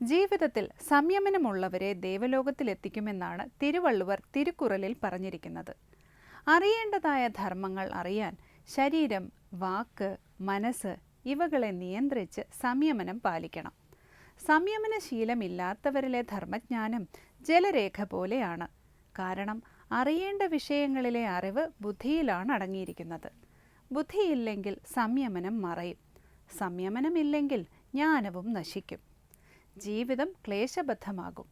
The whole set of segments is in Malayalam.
ജീവിതത്തിൽ സംയമനമുള്ളവരെ ദേവലോകത്തിലെത്തിക്കുമെന്നാണ് തിരുവള്ളുവർ തിരുക്കുറലിൽ പറഞ്ഞിരിക്കുന്നത്. അറിയേണ്ടതായ ധർമ്മങ്ങൾ അറിയാൻ ശരീരം വാക്ക് മനസ്സ് ഇവകളെ നിയന്ത്രിച്ച് സംയമനം പാലിക്കണം. സംയമന ശീലമില്ലാത്തവരിലെ ധർമ്മജ്ഞാനം ജലരേഖ പോലെയാണ്. കാരണം അറിയേണ്ട വിഷയങ്ങളിലെ അറിവ് ബുദ്ധിയിലാണ് അടങ്ങിയിരിക്കുന്നത്. ബുദ്ധിയില്ലെങ്കിൽ സംയമനം മറയും. സംയമനമില്ലെങ്കിൽ ജ്ഞാനവും നശിക്കും. ജീവിതം ക്ലേശബദ്ധമാകും.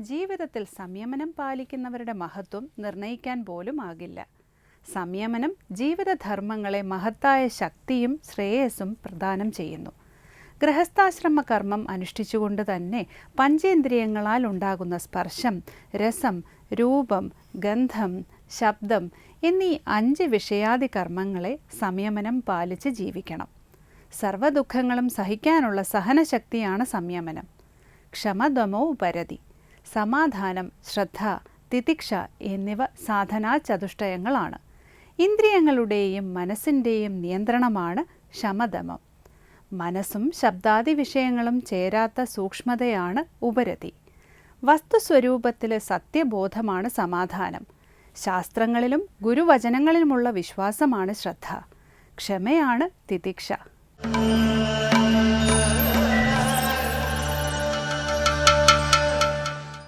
ജീവിതത്തിൽ സംയമനം പാലിക്കുന്നവരുടെ മഹത്വം നിർണയിക്കാൻ പോലും ആകില്ല. സംയമനം ജീവിതധർമ്മങ്ങളെ മഹത്തായ ശക്തിയും ശ്രേയസ്സും പ്രദാനം ചെയ്യുന്നു. ഗൃഹസ്ഥാശ്രമ കർമ്മം അനുഷ്ഠിച്ചുകൊണ്ട് തന്നെ പഞ്ചേന്ദ്രിയങ്ങളാൽ ഉണ്ടാകുന്ന സ്പർശം രസം രൂപം ഗന്ധം ശബ്ദം എന്നീ അഞ്ച് വിഷയാദി കർമ്മങ്ങളെ സംയമനം പാലിച്ച് ജീവിക്കണം. സർവദുഃഖങ്ങളും സഹിക്കാനുള്ള സഹനശക്തിയാണ് സംയമനം. ക്ഷമദമോ പരതി സമാധാനം ശ്രദ്ധ തിതിക്ഷ എന്നിവ സാധനാ ചതുഷ്ടയങ്ങളാണ്. ഇന്ദ്രിയങ്ങളുടെയും മനസ്സിന്റെയും നിയന്ത്രണമാണ് ക്ഷമദമം. മനസ്സും ശബ്ദാദി വിഷയങ്ങളും ചേരാത്ത സൂക്ഷ്മതയാണ് ഉപരതി. വസ്തുസ്വരൂപത്തിലെ സത്യബോധമാണ് സമാധാനം. ശാസ്ത്രങ്ങളിലും ഗുരുവചനങ്ങളിലുമുള്ള വിശ്വാസമാണ് ശ്രദ്ധ. ക്ഷമയാണ് തിതിക്ഷ.